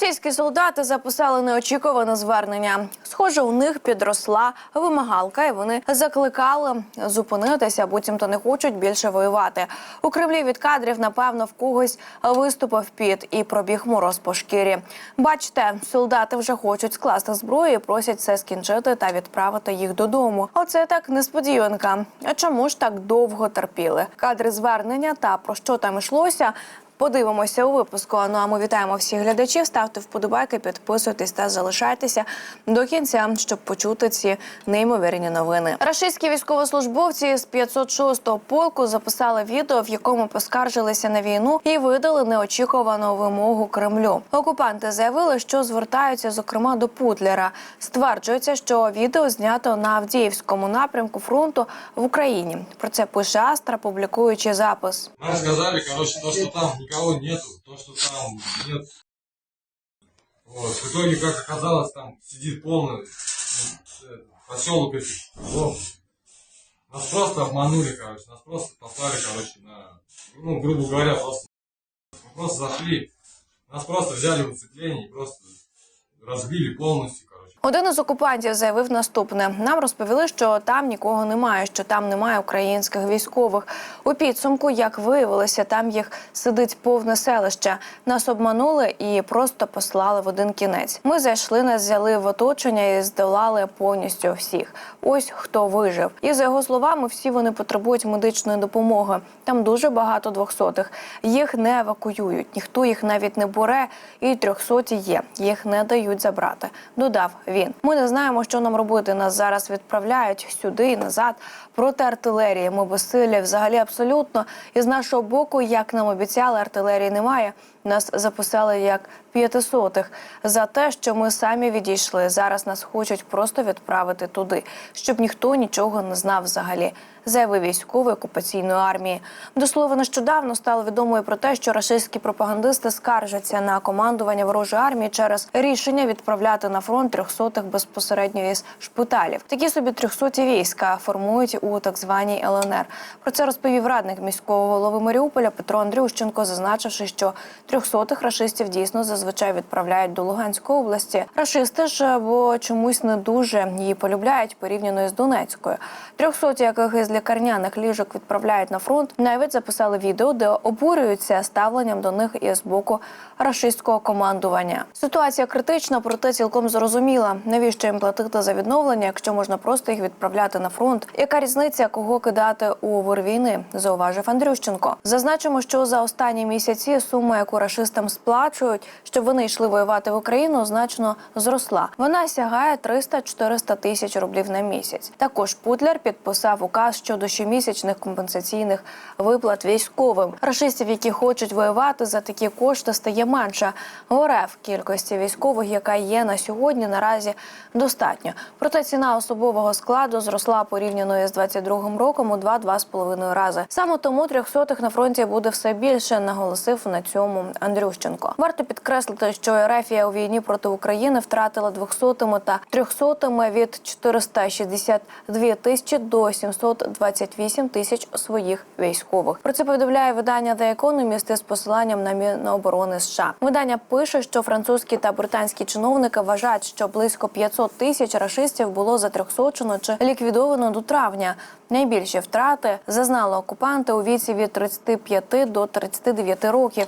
Російські солдати записали неочікуване звернення. Схоже, у них підросла вимагалка, і вони закликали зупинитися, буцімто не хочуть більше воювати. У Кремлі від кадрів, напевно, в когось виступив піт і пробіг мороз по шкірі. Бачите, солдати вже хочуть скласти зброю, і просять все скінчити та відправити їх додому. Оце так несподіванка. А чому ж так довго терпіли? Кадри звернення та про що там йшлося. Подивимося у випуску. Ну а ми вітаємо всіх глядачів. Ставте вподобайки, підписуйтесь та залишайтеся до кінця, щоб почути ці неймовірні новини. Рашистські військовослужбовці з 506-го полку записали відео, в якому поскаржилися на війну і видали неочікувану вимогу Кремлю. Окупанти заявили, що звертаються зокрема до Путлера. Стверджується, що відео знято на Авдіївському напрямку фронту в Україні. Про це пише Астра, публікуючи запис. Нам сказали, короче, то, что там никого нету, то, что там нет. Вот. В итоге, как оказалось, там сидит полный э, поселок этих зомби. Нас просто обманули, короче, нас просто послали, короче, на, ну, грубо говоря, просто, мы просто зашли, нас просто взяли в оцепление и просто разбили полностью, короче. Один із окупантів заявив наступне: нам розповіли, що там нікого немає, що там немає українських військових. У підсумку, як виявилося, там їх сидить повне селище. Нас обманули і просто послали в один кінець. Ми зайшли, нас взяли в оточення і здолали повністю всіх. Ось хто вижив. І за його словами, всі вони потребують медичної допомоги. Там дуже багато двохсотих. Їх не евакуюють, ніхто їх навіть не бере, і трьохсоті є. Їх не дають забрати. Додав він. Ми не знаємо, що нам робити. Нас зараз відправляють сюди і назад. Проти артилерії. Ми безсилі взагалі абсолютно. І з нашого боку, як нам обіцяли, артилерії немає. Нас записали як п'ятисотих за те, що ми самі відійшли. Зараз нас хочуть просто відправити туди, щоб ніхто нічого не знав взагалі. Заявив військовий окупаційної армії. До слова, нещодавно стало відомо і про те, що рашистські пропагандисти скаржаться на командування ворожої армії через рішення відправляти на фронт трьохсотих безпосередньо із шпиталів. Такі собі трьохсоті війська формують у так званій ЛНР. Про це розповів радник міського голови Маріуполя Петро Андрющенко, зазначивши, що трьохсотих рашистів дійсно зазвичай відправляють до Луганської області. Рашисти ж бо чомусь не дуже її полюбляють порівняно із Донецькою. Трьохсоті, яких із лікарняних ліжок відправляють на фронт, навіть записали відео, де обурюються ставленням до них із боку рашистського командування. Ситуація критична, проте цілком зрозуміла, навіщо їм платити за відновлення, якщо можна просто їх відправляти на фронт. Яка різниця, кого кидати у вир війни? Зауважив Андрющенко. Зазначимо, що за останні місяці сума, яку рашистам сплачують, щоб вони йшли воювати в Україну, значно зросла. Вона сягає 300-400 тисяч рублів на місяць. Також Путлер підписав указ щодо щомісячних компенсаційних виплат військовим. Рашистів, які хочуть воювати за такі кошти, стає менше. В кількості військових, яка є на сьогодні, наразі достатньо. Проте ціна особового складу зросла порівняно із 22 роком у 2-2,5 рази. Саме тому трьохсотих на фронті буде все більше, наголосив на цьому Андрющенко. Варто підкреслити, що Ерефія у війні проти України втратила двохсотими та трьохсотими від 462 тисячі до 728 тисяч своїх військових. Про це повідомляє видання The Economist із посиланням на Міноборони США. Видання пише, що французькі та британські чиновники вважають, що близько 500 тисяч рашистів було затрьохсочено чи ліквідовано до травня. Найбільші втрати зазнали окупанти у віці від 35 до 39 років,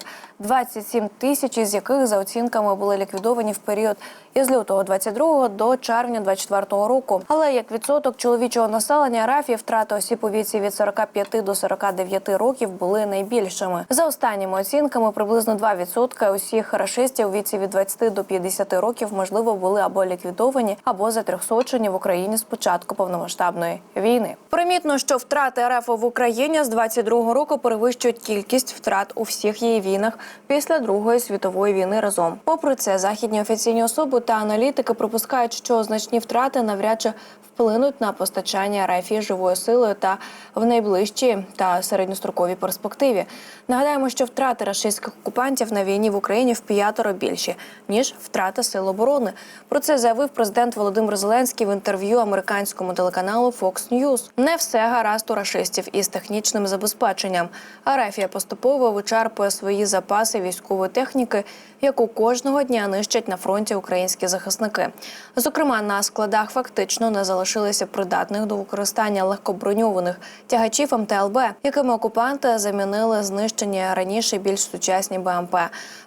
27 тисяч із яких за оцінками були ліквідовані в період із лютого 22 до червня 24 року. Але як відсоток чоловічого населення рафії втрати осіб у віці від 45 до 49 років були найбільшими. За останніми оцінками, приблизно 2% усіх рашистів у віці від 20 до 50 років можливо були або ліквідовані, або затрьохсочені в Україні з початку повномасштабної війни. Примітно, що втрати РФ в Україні з 22 року перевищують кількість втрат у всіх її війнах після Другої світової війни разом. Попри це, західні офіційні особи та аналітики припускають, що значні втрати навряд чи вплинуть на постачання РФ живою силою та в найближчій та середньостроковій перспективі. Нагадаємо, що втрати рашистських окупантів на війні в Україні в п'ятеро більші ніж втрати сил оборони. Про це заявив президент Володимир Зеленський в інтерв'ю американському телеканалу Fox News. Не все гаразд у рашистів із технічним забезпеченням. Арафія поступово вичерпує свої запаси військової техніки, яку кожного дня нищать на фронті українські захисники. Зокрема, на складах фактично не залишилися придатних до використання легкоброньованих тягачів МТЛБ, якими окупанти замінили знищені раніше більш сучасні БМП.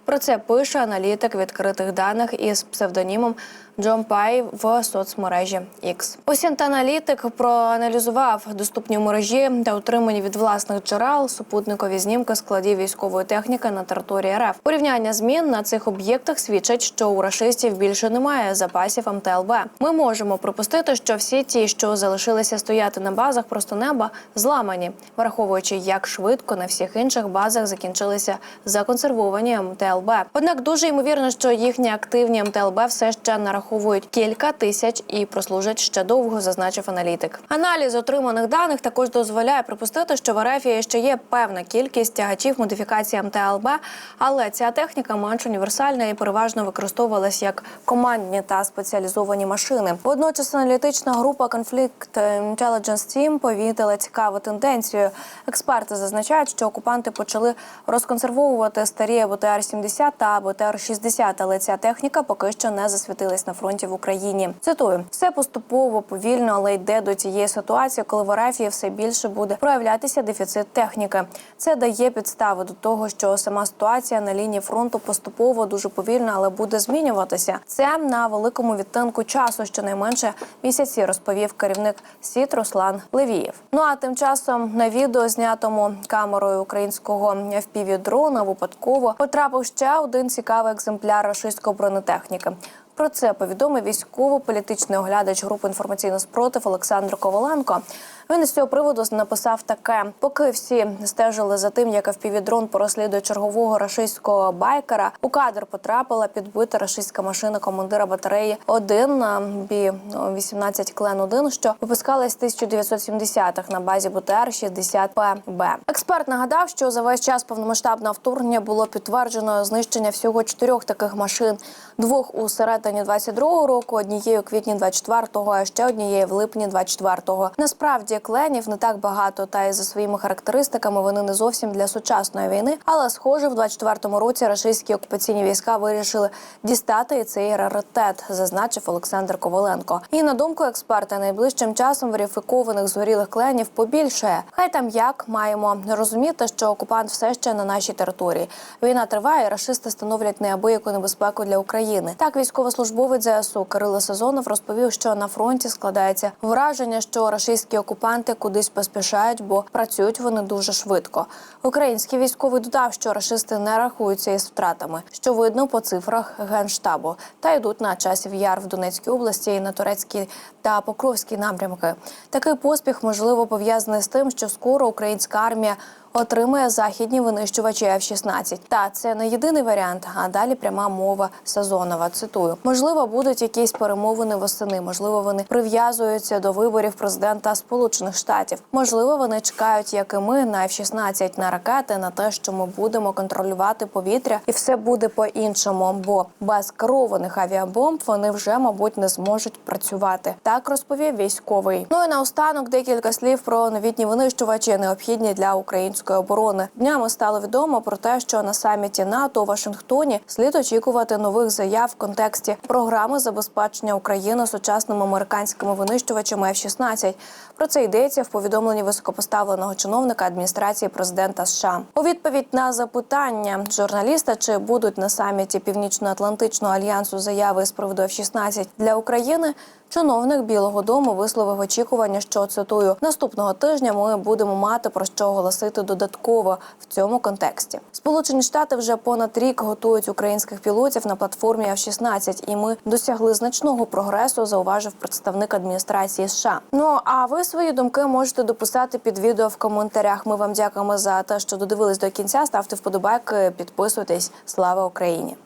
Про це пише аналітик відкритих даних із псевдонімом Джон Пай в соцмережі X. Осінт-аналітик проаналізував доступні мережі та отримані від власних джерел супутникові знімки складів військової техніки на території РФ. Порівняння змін на цих об'єктах свідчать, що у рашистів більше немає запасів МТЛБ. Ми можемо припустити, що всі ті, що залишилися стояти на базах просто неба, зламані, враховуючи, як швидко на всіх інших базах закінчилися законсервовані МТЛБ. Однак дуже ймовірно, що їхні активні МТЛБ все ще нараховують кілька тисяч і прослужать ще довго, зазначив аналітик. Аналіз отриманих даних також дозволяє припустити, що в РФ ще є певна кількість тягачів модифікації МТЛБ, але ця техніка менш універсальна і переважно використовувалась як командні та спеціалізовані машини. Водночас аналітична група Conflict Intelligence Team повідала цікаву тенденцію. Експерти зазначають, що окупанти почали розконсервовувати старі БТР-70 та БТР-60, але ця техніка поки що не засвітилась на фронті в Україні. Цитую, все поступово, повільно, але йде до тієї ситуації, коли в РФ все більше буде проявлятися дефіцит техніки. Це дає підстави до того, що сама ситуація на лінії фронту поступово дуже повільно, але буде змінюватися. Це на великому відтинку часу, щонайменше місяці, розповів керівник СІТ Руслан Левієв. Ну а тим часом на відео, знятому камерою українського FPV-дрона, випадково потрапив ще один цікавий екземпляр рашистської бронетехніки. Про це повідомив військово-політичний оглядач групи інформаційний спротив Олександр Коваленко. Він із цього приводу написав таке: поки всі стежили за тим, як FPV-дрон переслідує чергового рашистського байкера, у кадр потрапила підбита рашистська машина командира батареї 1 бі 18 клен 1 що випускалась з 1970-х на базі БТР 60 ПБ. Експерт нагадав, що за весь час повномасштабного вторгнення було підтверджено знищення всього чотирьох таких машин: двох у середині 22-го року, однієї у квітні 24-го, а ще однієї в липні 24-го. Насправді кленів не так багато, та й за своїми характеристиками вони не зовсім для сучасної війни. Але схоже, в 24-му році рашистські окупаційні війська вирішили дістати і цей раритет, зазначив Олександр Коваленко. І на думку експерта, найближчим часом верифікованих згорілих кленів побільшає. Хай там як маємо розуміти, що окупант все ще на нашій території. Війна триває, рашисти становлять неабияку небезпеку для України. Так, військовослужбовець ЗСУ Кирило Сезонов розповів, що на фронті складається враження, що рашистські окупанти кудись поспішають, бо працюють вони дуже швидко. Український військовий додав, що рашисти не рахуються із втратами, що видно по цифрах генштабу, та йдуть на часів яр в Донецькій області і на турецькій та Покровській напрямки. Такий поспіх можливо пов'язаний з тим, що скоро українська армія. Отримує західні винищувачі F-16. Та це не єдиний варіант. А далі пряма мова Сазонова. Цитую: можливо, будуть якісь перемовини восени. Можливо, вони прив'язуються до виборів президента Сполучених Штатів. Можливо, вони чекають, як і ми, на F-16, на ракети, на те, що ми будемо контролювати повітря, і все буде по-іншому. Бо без керованих авіабомб вони вже, мабуть, не зможуть працювати. Так розповів військовий. Ну і наостанок декілька слів про новітні винищувачі, необхідні для української оборони. Днями стало відомо про те, що на саміті НАТО у Вашингтоні слід очікувати нових заяв в контексті програми забезпечення України сучасними американськими винищувачами F-16. Про це йдеться в повідомленні високопоставленого чиновника адміністрації президента США. У відповідь на запитання журналіста, чи будуть на саміті Північно-Атлантичного альянсу заяви з приводу F-16 для України. Чиновник Білого Дому висловив очікування, що цитую наступного тижня ми будемо мати про що оголосити додатково в цьому контексті. Сполучені Штати вже понад рік готують українських пілотів на платформі F-16, і ми досягли значного прогресу, зауважив представник адміністрації США. Ну а ви свої думки можете дописати під відео в коментарях. Ми вам дякуємо за те, що додивились до кінця. Ставте вподобайки, підписуйтесь. Слава Україні!